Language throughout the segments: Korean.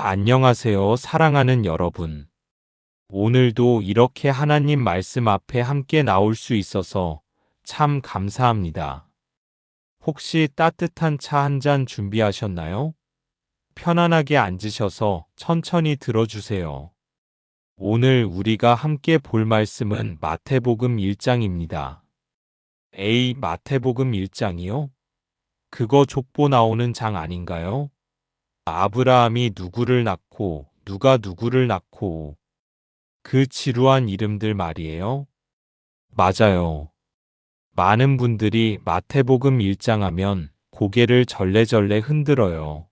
안녕하세요, 사랑하는 여러분. 오늘도 이렇게 하나님 말씀 앞에 함께 나올 수 있어서 참 감사합니다. 혹시 따뜻한 차 한 잔 준비하셨나요? 편안하게 앉으셔서 천천히 들어주세요. 오늘 우리가 함께 볼 말씀은 마태복음 1장입니다. 에이, 마태복음 1장이요? 그거 족보 나오는 장 아닌가요? 아브라함이 누구를 낳고 누가 누구를 낳고 그 지루한 이름들 말이에요? 맞아요. 많은 분들이 마태복음 1장 하면 고개를 절레절레 흔들어요.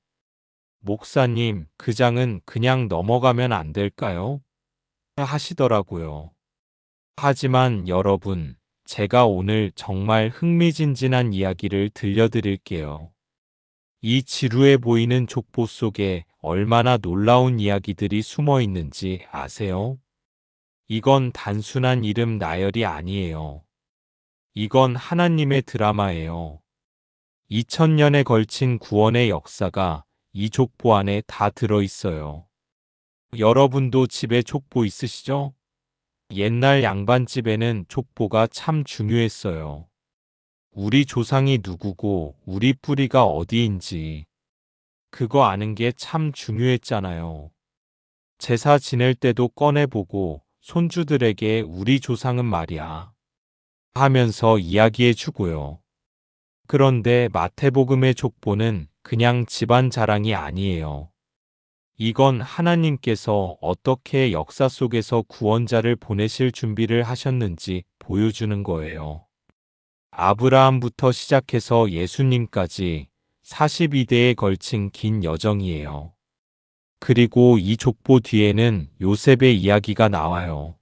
목사님, 그 장은 그냥 넘어가면 안 될까요? 하시더라고요. 하지만 여러분, 제가 오늘 정말 흥미진진한 이야기를 들려드릴게요. 이 지루해 보이는 족보 속에 얼마나 놀라운 이야기들이 숨어 있는지 아세요? 이건 단순한 이름 나열이 아니에요. 이건 하나님의 드라마예요. 2000년에 걸친 구원의 역사가 이 족보 안에 다 들어 있어요. 여러분도 집에 족보 있으시죠? 옛날 양반집에는 족보가 참 중요했어요. 우리 조상이 누구고 우리 뿌리가 어디인지 그거 아는 게 참 중요했잖아요. 제사 지낼 때도 꺼내보고 손주들에게 우리 조상은 말이야 하면서 이야기해 주고요. 그런데 마태복음의 족보는 그냥 집안 자랑이 아니에요. 이건 하나님께서 어떻게 역사 속에서 구원자를 보내실 준비를 하셨는지 보여주는 거예요. 아브라함부터 시작해서 예수님까지 42대에 걸친 긴 여정이에요. 그리고 이 족보 뒤에는 요셉의 이야기가 나와요.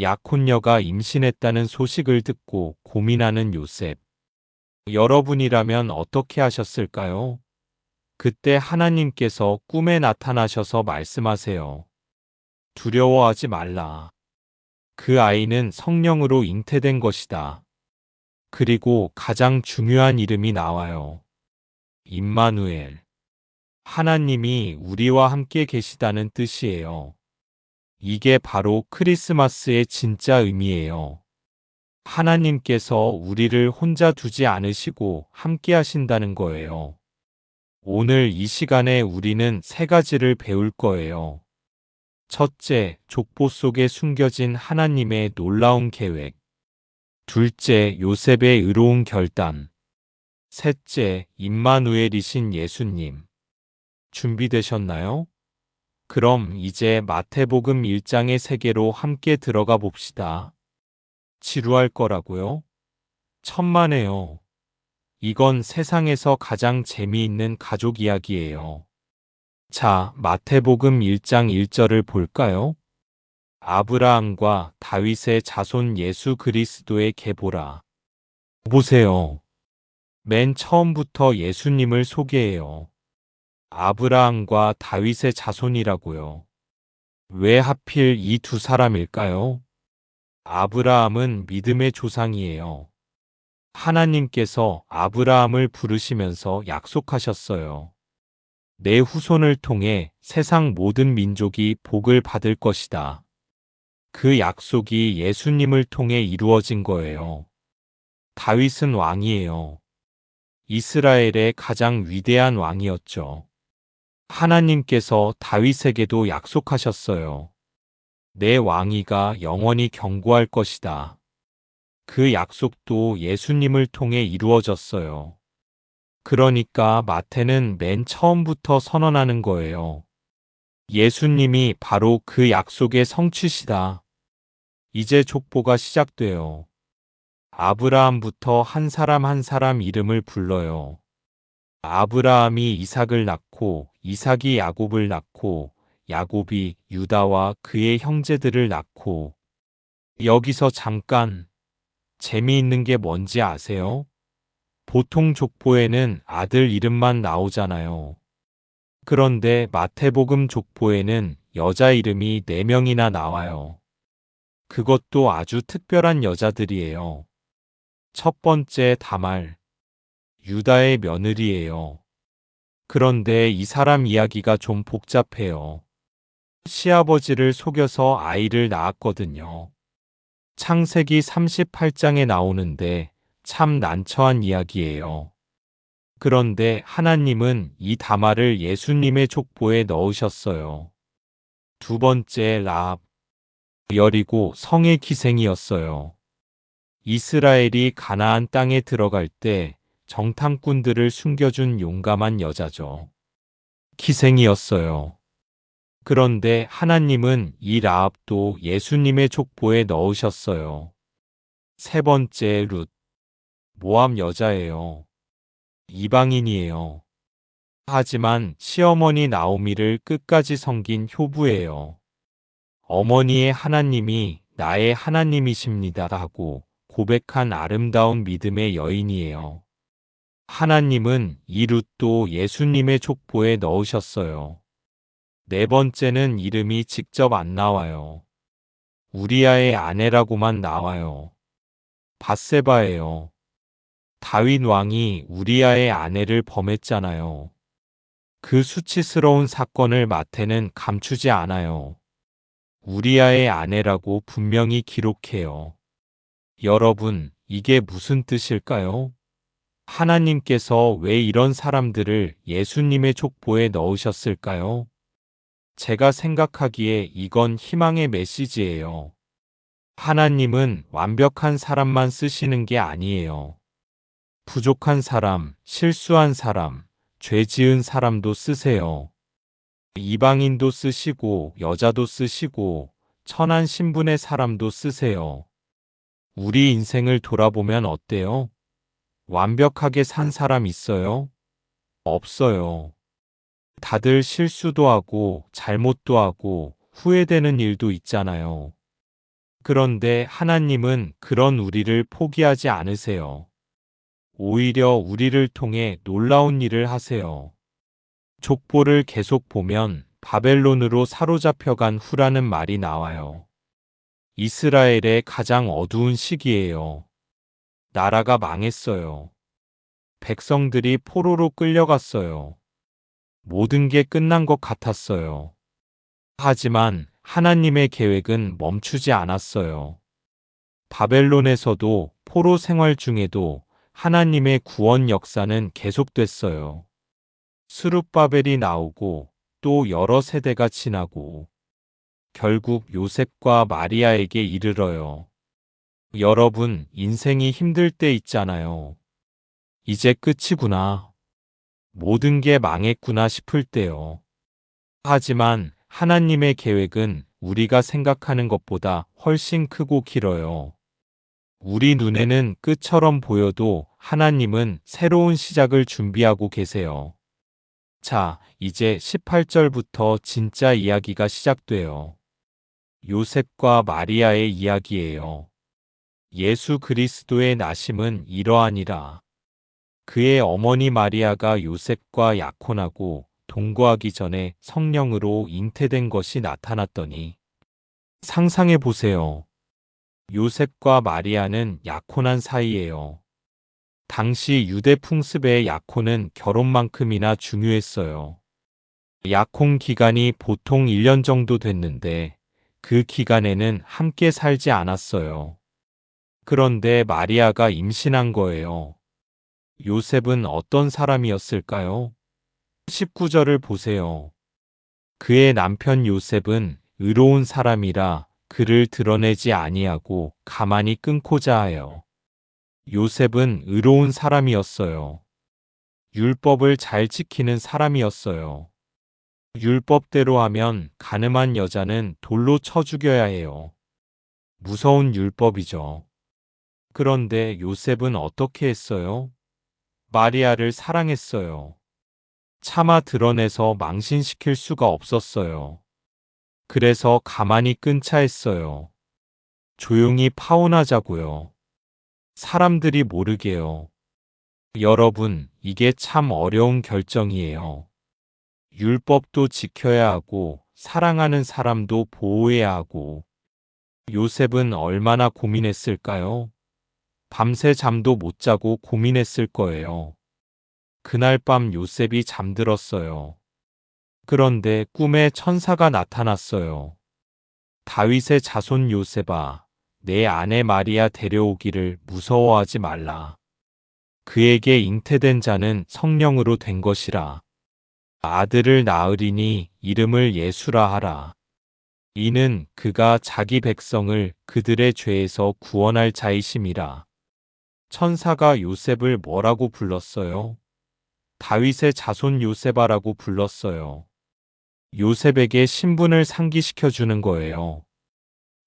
약혼녀가 임신했다는 소식을 듣고 고민하는 요셉. 여러분이라면 어떻게 하셨을까요? 그때 하나님께서 꿈에 나타나셔서 말씀하세요. 두려워하지 말라. 그 아이는 성령으로 잉태된 것이다. 그리고 가장 중요한 이름이 나와요. 임마누엘. 하나님이 우리와 함께 계시다는 뜻이에요. 이게 바로 크리스마스의 진짜 의미예요. 하나님께서 우리를 혼자 두지 않으시고 함께 하신다는 거예요. 오늘 이 시간에 우리는 세 가지를 배울 거예요. 첫째, 족보 속에 숨겨진 하나님의 놀라운 계획. 둘째, 요셉의 의로운 결단. 셋째, 임마누엘이신 예수님. 준비되셨나요? 그럼 이제 마태복음 1장의 세계로 함께 들어가 봅시다. 지루할 거라고요? 천만에요. 이건 세상에서 가장 재미있는 가족 이야기예요. 자, 마태복음 1장 1절을 볼까요? 아브라함과 다윗의 자손 예수 그리스도의 계보라. 보세요. 맨 처음부터 예수님을 소개해요. 아브라함과 다윗의 자손이라고요. 왜 하필 이 두 사람일까요? 아브라함은 믿음의 조상이에요. 하나님께서 아브라함을 부르시면서 약속하셨어요. 내 후손을 통해 세상 모든 민족이 복을 받을 것이다. 그 약속이 예수님을 통해 이루어진 거예요. 다윗은 왕이에요. 이스라엘의 가장 위대한 왕이었죠. 하나님께서 다윗에게도 약속하셨어요. 내 왕위가 영원히 경고할 것이다. 그 약속도 예수님을 통해 이루어졌어요. 그러니까 마태는 맨 처음부터 선언하는 거예요. 예수님이 바로 그 약속의 성취시다. 이제 족보가 시작돼요. 아브라함부터 한 사람 한 사람 이름을 불러요. 아브라함이 이삭을 낳고 이삭이 야곱을 낳고 야곱이 유다와 그의 형제들을 낳고 여기서 잠깐 재미있는 게 뭔지 아세요? 보통 족보에는 아들 이름만 나오잖아요. 그런데 마태복음 족보에는 여자 이름이 4명이나 나와요. 그것도 아주 특별한 여자들이에요. 첫 번째 다말. 유다의 며느리예요. 그런데 이 사람 이야기가 좀 복잡해요. 시아버지를 속여서 아이를 낳았거든요. 창세기 38장에 나오는데 참 난처한 이야기예요. 그런데 하나님은 이 다말을 예수님의 족보에 넣으셨어요. 두 번째 라합. 여리고 성의 기생이었어요. 이스라엘이 가나안 땅에 들어갈 때 정탐꾼들을 숨겨준 용감한 여자죠. 기생이었어요. 그런데 하나님은 이 라합도 예수님의 족보에 넣으셨어요. 세 번째 룻. 모함 여자예요. 이방인이에요. 하지만 시어머니 나오미를 끝까지 섬긴 효부예요. 어머니의 하나님이 나의 하나님이십니다 하고 고백한 아름다운 믿음의 여인이에요. 하나님은 이 룻도 예수님의 족보에 넣으셨어요. 네 번째는 이름이 직접 안 나와요. 우리아의 아내라고만 나와요. 바세바예요. 다윗 왕이 우리아의 아내를 범했잖아요. 그 수치스러운 사건을 마태는 감추지 않아요. 우리아의 아내라고 분명히 기록해요. 여러분, 이게 무슨 뜻일까요? 하나님께서 왜 이런 사람들을 예수님의 족보에 넣으셨을까요? 제가 생각하기에 이건 희망의 메시지예요. 하나님은 완벽한 사람만 쓰시는 게 아니에요. 부족한 사람, 실수한 사람, 죄 지은 사람도 쓰세요. 이방인도 쓰시고, 여자도 쓰시고, 천한 신분의 사람도 쓰세요. 우리 인생을 돌아보면 어때요? 완벽하게 산 사람 있어요? 없어요. 다들 실수도 하고, 잘못도 하고, 후회되는 일도 있잖아요. 그런데 하나님은 그런 우리를 포기하지 않으세요. 오히려 우리를 통해 놀라운 일을 하세요. 족보를 계속 보면 바벨론으로 사로잡혀간 후라는 말이 나와요. 이스라엘의 가장 어두운 시기예요. 나라가 망했어요. 백성들이 포로로 끌려갔어요. 모든 게 끝난 것 같았어요. 하지만 하나님의 계획은 멈추지 않았어요. 바벨론에서도 포로 생활 중에도 하나님의 구원 역사는 계속됐어요. 스룹바벨이 나오고 또 여러 세대가 지나고 결국 요셉과 마리아에게 이르러요. 여러분, 인생이 힘들 때 있잖아요. 이제 끝이구나. 모든 게 망했구나 싶을 때요. 하지만 하나님의 계획은 우리가 생각하는 것보다 훨씬 크고 길어요. 우리 눈에는 끝처럼 보여도 하나님은 새로운 시작을 준비하고 계세요. 자, 이제 18절부터 진짜 이야기가 시작돼요. 요셉과 마리아의 이야기예요. 예수 그리스도의 나심은 이러하니라. 그의 어머니 마리아가 요셉과 약혼하고 동거하기 전에 성령으로 잉태된 것이 나타났더니 상상해 보세요. 요셉과 마리아는 약혼한 사이예요. 당시 유대 풍습의 약혼은 결혼만큼이나 중요했어요. 약혼 기간이 보통 1년 정도 됐는데 그 기간에는 함께 살지 않았어요. 그런데 마리아가 임신한 거예요. 요셉은 어떤 사람이었을까요? 19절을 보세요. 그의 남편 요셉은 의로운 사람이라 그를 드러내지 아니하고 가만히 끊고자 하여. 요셉은 의로운 사람이었어요. 율법을 잘 지키는 사람이었어요. 율법대로 하면 가늠한 여자는 돌로 쳐 죽여야 해요. 무서운 율법이죠. 그런데 요셉은 어떻게 했어요? 마리아를 사랑했어요. 차마 드러내서 망신시킬 수가 없었어요. 그래서 가만히 끊자 했어요. 조용히 파혼하자고요. 사람들이 모르게요. 여러분, 이게 참 어려운 결정이에요. 율법도 지켜야 하고, 사랑하는 사람도 보호해야 하고, 요셉은 얼마나 고민했을까요? 밤새 잠도 못 자고 고민했을 거예요. 그날 밤 요셉이 잠들었어요. 그런데 꿈에 천사가 나타났어요. 다윗의 자손 요셉아, 내 아내 마리아 데려오기를 무서워하지 말라. 그에게 잉태된 자는 성령으로 된 것이라. 아들을 낳으리니 이름을 예수라 하라. 이는 그가 자기 백성을 그들의 죄에서 구원할 자이심이라. 천사가 요셉을 뭐라고 불렀어요? 다윗의 자손 요셉아라고 불렀어요. 요셉에게 신분을 상기시켜 주는 거예요.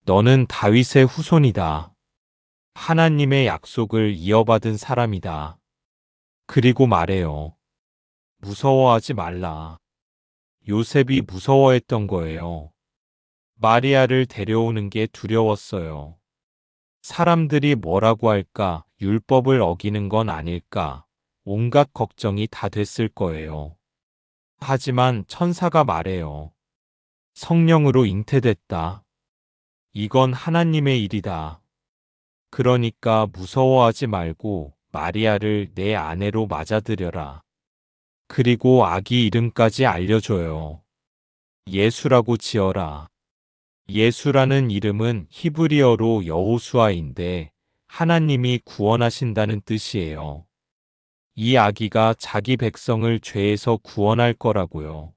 너는 다윗의 후손이다. 하나님의 약속을 이어받은 사람이다. 그리고 말해요. 무서워하지 말라. 요셉이 무서워했던 거예요. 마리아를 데려오는 게 두려웠어요. 사람들이 뭐라고 할까, 율법을 어기는 건 아닐까, 온갖 걱정이 다 됐을 거예요. 하지만 천사가 말해요. 성령으로 잉태됐다. 이건 하나님의 일이다. 그러니까 무서워하지 말고 마리아를 내 아내로 맞아들여라. 그리고 아기 이름까지 알려줘요. 예수라고 지어라. 예수라는 이름은 히브리어로 여호수아인데 하나님이 구원하신다는 뜻이에요. 이 아기가 자기 백성을 죄에서 구원할 거라고요.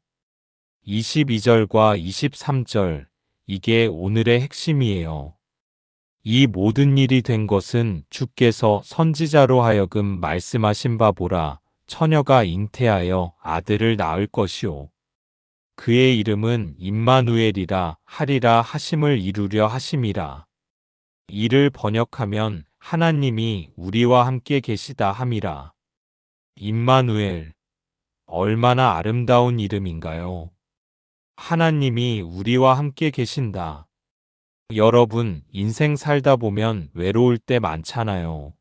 22절과 23절, 이게 오늘의 핵심이에요. 이 모든 일이 된 것은 주께서 선지자로 하여금 말씀하신 바 보라, 처녀가 잉태하여 아들을 낳을 것이오. 그의 이름은 임마누엘이라 하리라 하심을 이루려 하심이라. 이를 번역하면 하나님이 우리와 함께 계시다 함이라. 임마누엘. 얼마나 아름다운 이름인가요? 하나님이 우리와 함께 계신다. 여러분, 인생 살다 보면 외로울 때 많잖아요.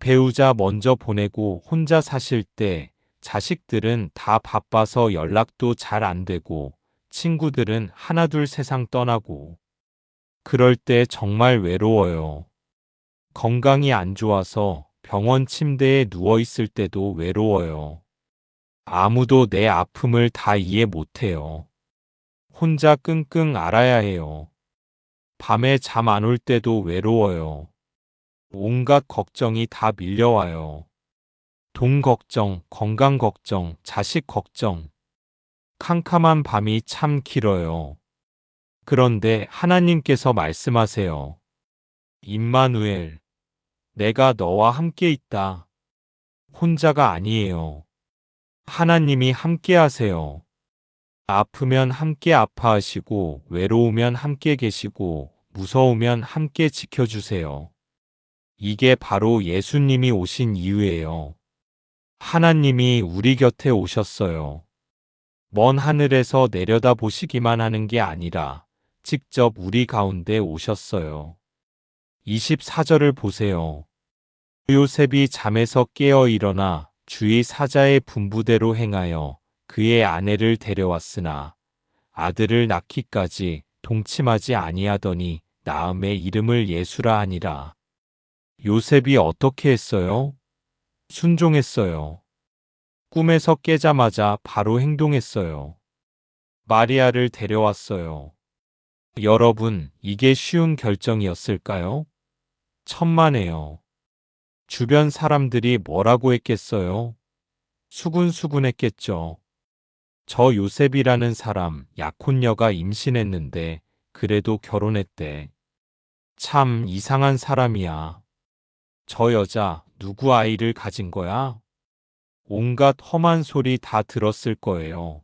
배우자 먼저 보내고 혼자 사실 때 자식들은 다 바빠서 연락도 잘 안 되고 친구들은 하나둘 세상 떠나고 그럴 때 정말 외로워요. 건강이 안 좋아서 병원 침대에 누워 있을 때도 외로워요. 아무도 내 아픔을 다 이해 못해요. 혼자 끙끙 앓아야 해요. 밤에 잠 안 올 때도 외로워요. 온갖 걱정이 다 밀려와요. 돈 걱정, 건강 걱정, 자식 걱정. 캄캄한 밤이 참 길어요. 그런데 하나님께서 말씀하세요. 임마누엘, 내가 너와 함께 있다. 혼자가 아니에요. 하나님이 함께 하세요. 아프면 함께 아파하시고, 외로우면 함께 계시고, 무서우면 함께 지켜주세요. 이게 바로 예수님이 오신 이유예요. 하나님이 우리 곁에 오셨어요. 먼 하늘에서 내려다 보시기만 하는 게 아니라 직접 우리 가운데 오셨어요. 24절을 보세요. 요셉이 잠에서 깨어 일어나 주의 사자의 분부대로 행하여 그의 아내를 데려왔으나 아들을 낳기까지 동침하지 아니하더니 나음의 이름을 예수라 하니라. 요셉이 어떻게 했어요? 순종했어요. 꿈에서 깨자마자 바로 행동했어요. 마리아를 데려왔어요. 여러분, 이게 쉬운 결정이었을까요? 천만에요. 주변 사람들이 뭐라고 했겠어요? 수군수군했겠죠. 저 요셉이라는 사람 약혼녀가 임신했는데 그래도 결혼했대. 참 이상한 사람이야. 저 여자 누구 아이를 가진 거야? 온갖 험한 소리 다 들었을 거예요.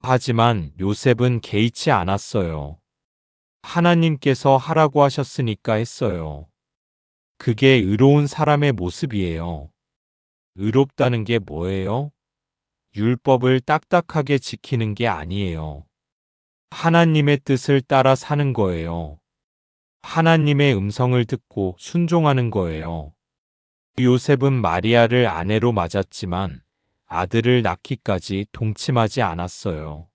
하지만 요셉은 개의치 않았어요. 하나님께서 하라고 하셨으니까 했어요. 그게 의로운 사람의 모습이에요. 의롭다는 게 뭐예요? 율법을 딱딱하게 지키는 게 아니에요. 하나님의 뜻을 따라 사는 거예요. 하나님의 음성을 듣고 순종하는 거예요. 요셉은 마리아를 아내로 맞았지만 아들을 낳기까지 동침하지 않았어요.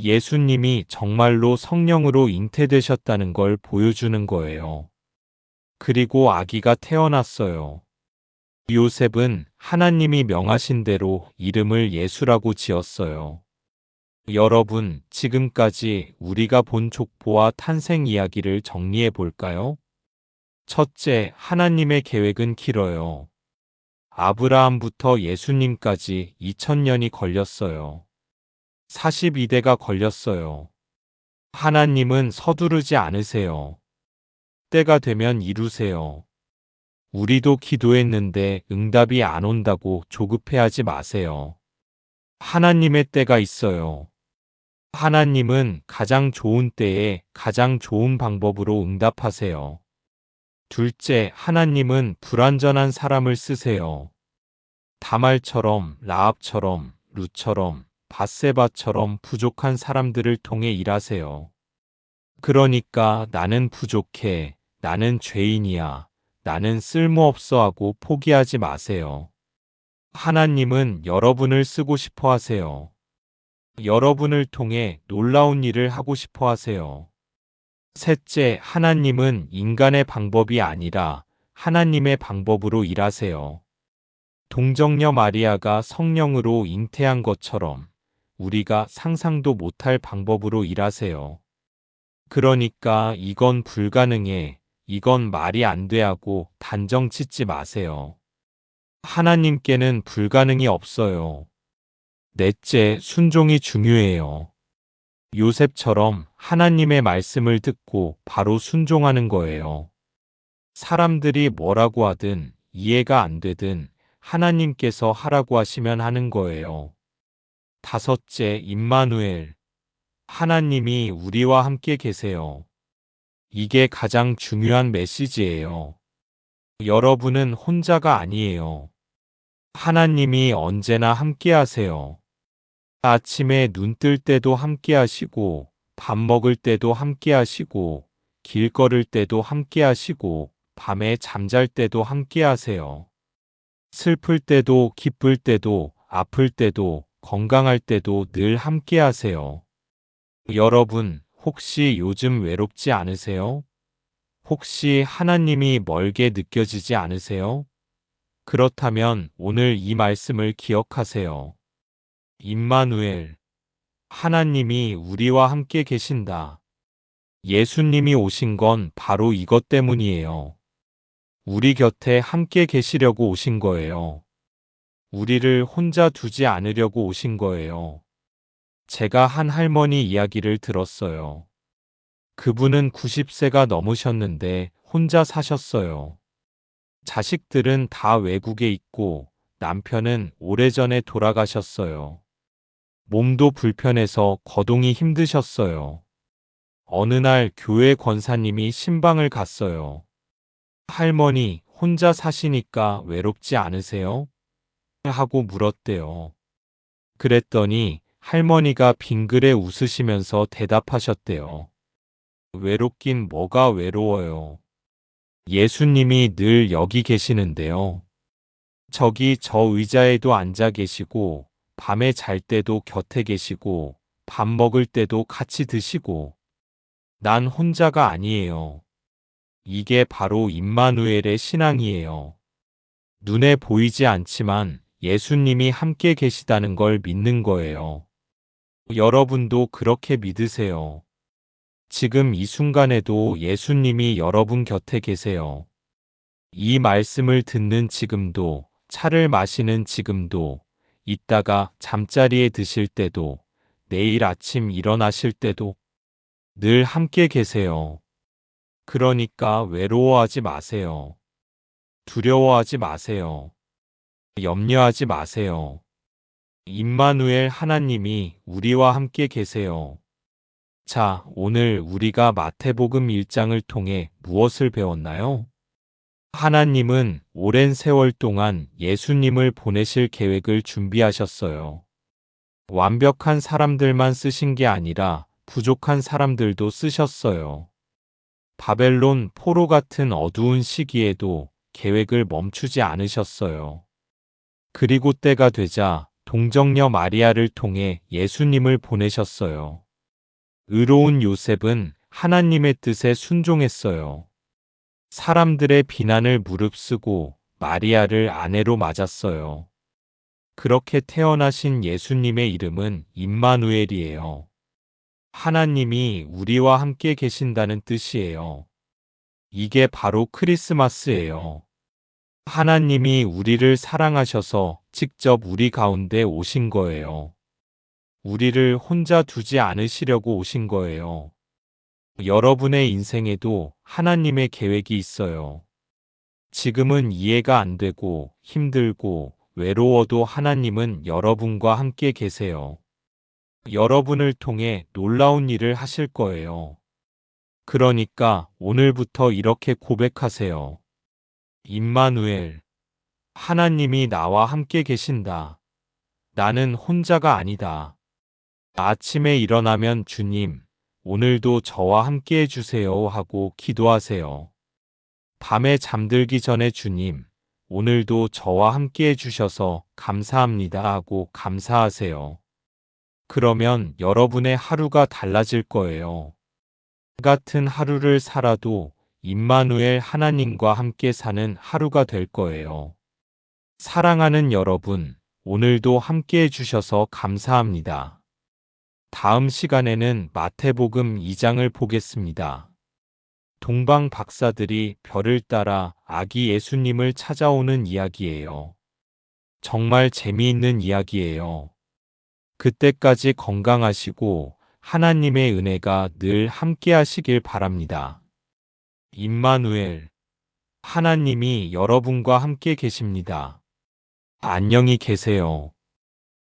예수님이 정말로 성령으로 잉태되셨다는 걸 보여주는 거예요. 그리고 아기가 태어났어요. 요셉은 하나님이 명하신 대로 이름을 예수라고 지었어요. 여러분, 지금까지 우리가 본 족보와 탄생 이야기를 정리해 볼까요? 첫째, 하나님의 계획은 길어요. 아브라함부터 예수님까지 2000년이 걸렸어요. 42대가 걸렸어요. 하나님은 서두르지 않으세요. 때가 되면 이루세요. 우리도 기도했는데 응답이 안 온다고 조급해하지 마세요. 하나님의 때가 있어요. 하나님은 가장 좋은 때에 가장 좋은 방법으로 응답하세요. 둘째, 하나님은 불완전한 사람을 쓰세요. 다말처럼, 라합처럼, 루처럼, 바세바처럼 부족한 사람들을 통해 일하세요. 그러니까 나는 부족해, 나는 죄인이야, 나는 쓸모없어 하고 포기하지 마세요. 하나님은 여러분을 쓰고 싶어 하세요. 여러분을 통해 놀라운 일을 하고 싶어 하세요. 셋째, 하나님은 인간의 방법이 아니라 하나님의 방법으로 일하세요. 동정녀 마리아가 성령으로 잉태한 것처럼 우리가 상상도 못할 방법으로 일하세요. 그러니까 이건 불가능해, 이건 말이 안 돼 하고 단정 짓지 마세요. 하나님께는 불가능이 없어요. 넷째, 순종이 중요해요. 요셉처럼 하나님의 말씀을 듣고 바로 순종하는 거예요. 사람들이 뭐라고 하든 이해가 안 되든 하나님께서 하라고 하시면 하는 거예요. 다섯째, 임마누엘. 하나님이 우리와 함께 계세요. 이게 가장 중요한 메시지예요. 여러분은 혼자가 아니에요. 하나님이 언제나 함께 하세요. 아침에 눈 뜰 때도 함께 하시고, 밥 먹을 때도 함께 하시고, 길 걸을 때도 함께 하시고, 밤에 잠잘 때도 함께 하세요. 슬플 때도 기쁠 때도 아플 때도 건강할 때도 늘 함께 하세요. 여러분, 혹시 요즘 외롭지 않으세요? 혹시 하나님이 멀게 느껴지지 않으세요? 그렇다면 오늘 이 말씀을 기억하세요. 임마누엘. 하나님이 우리와 함께 계신다. 예수님이 오신 건 바로 이것 때문이에요. 우리 곁에 함께 계시려고 오신 거예요. 우리를 혼자 두지 않으려고 오신 거예요. 제가 한 할머니 이야기를 들었어요. 그분은 90세가 넘으셨는데 혼자 사셨어요. 자식들은 다 외국에 있고 남편은 오래전에 돌아가셨어요. 몸도 불편해서 거동이 힘드셨어요. 어느 날 교회 권사님이 신방을 갔어요. 할머니, 혼자 사시니까 외롭지 않으세요? 하고 물었대요. 그랬더니 할머니가 빙그레 웃으시면서 대답하셨대요. 외롭긴 뭐가 외로워요. 예수님이 늘 여기 계시는데요. 저기 저 의자에도 앉아 계시고 밤에 잘 때도 곁에 계시고 밥 먹을 때도 같이 드시고 난 혼자가 아니에요. 이게 바로 임마누엘의 신앙이에요. 눈에 보이지 않지만 예수님이 함께 계시다는 걸 믿는 거예요. 여러분도 그렇게 믿으세요. 지금 이 순간에도 예수님이 여러분 곁에 계세요. 이 말씀을 듣는 지금도, 차를 마시는 지금도, 이따가 잠자리에 드실 때도, 내일 아침 일어나실 때도 늘 함께 계세요. 그러니까 외로워하지 마세요. 두려워하지 마세요. 염려하지 마세요. 임마누엘 하나님이 우리와 함께 계세요. 자, 오늘 우리가 마태복음 1장을 통해 무엇을 배웠나요? 하나님은 오랜 세월 동안 예수님을 보내실 계획을 준비하셨어요. 완벽한 사람들만 쓰신 게 아니라 부족한 사람들도 쓰셨어요. 바벨론 포로 같은 어두운 시기에도 계획을 멈추지 않으셨어요. 그리고 때가 되자 동정녀 마리아를 통해 예수님을 보내셨어요. 의로운 요셉은 하나님의 뜻에 순종했어요. 사람들의 비난을 무릅쓰고 마리아를 아내로 맞았어요. 그렇게 태어나신 예수님의 이름은 임마누엘이에요. 하나님이 우리와 함께 계신다는 뜻이에요. 이게 바로 크리스마스예요. 하나님이 우리를 사랑하셔서 직접 우리 가운데 오신 거예요. 우리를 혼자 두지 않으시려고 오신 거예요. 여러분의 인생에도 하나님의 계획이 있어요. 지금은 이해가 안 되고 힘들고 외로워도 하나님은 여러분과 함께 계세요. 여러분을 통해 놀라운 일을 하실 거예요. 그러니까 오늘부터 이렇게 고백하세요. 임마누엘. 하나님이 나와 함께 계신다. 나는 혼자가 아니다. 아침에 일어나면 주님, 오늘도 저와 함께 해주세요 하고 기도하세요. 밤에 잠들기 전에 주님, 오늘도 저와 함께 해주셔서 감사합니다 하고 감사하세요. 그러면 여러분의 하루가 달라질 거예요. 같은 하루를 살아도 임마누엘 하나님과 함께 사는 하루가 될 거예요. 사랑하는 여러분, 오늘도 함께 해주셔서 감사합니다. 다음 시간에는 마태복음 2장을 보겠습니다. 동방 박사들이 별을 따라 아기 예수님을 찾아오는 이야기예요. 정말 재미있는 이야기예요. 그때까지 건강하시고 하나님의 은혜가 늘 함께 하시길 바랍니다. 임마누엘. 하나님이 여러분과 함께 계십니다. 안녕히 계세요.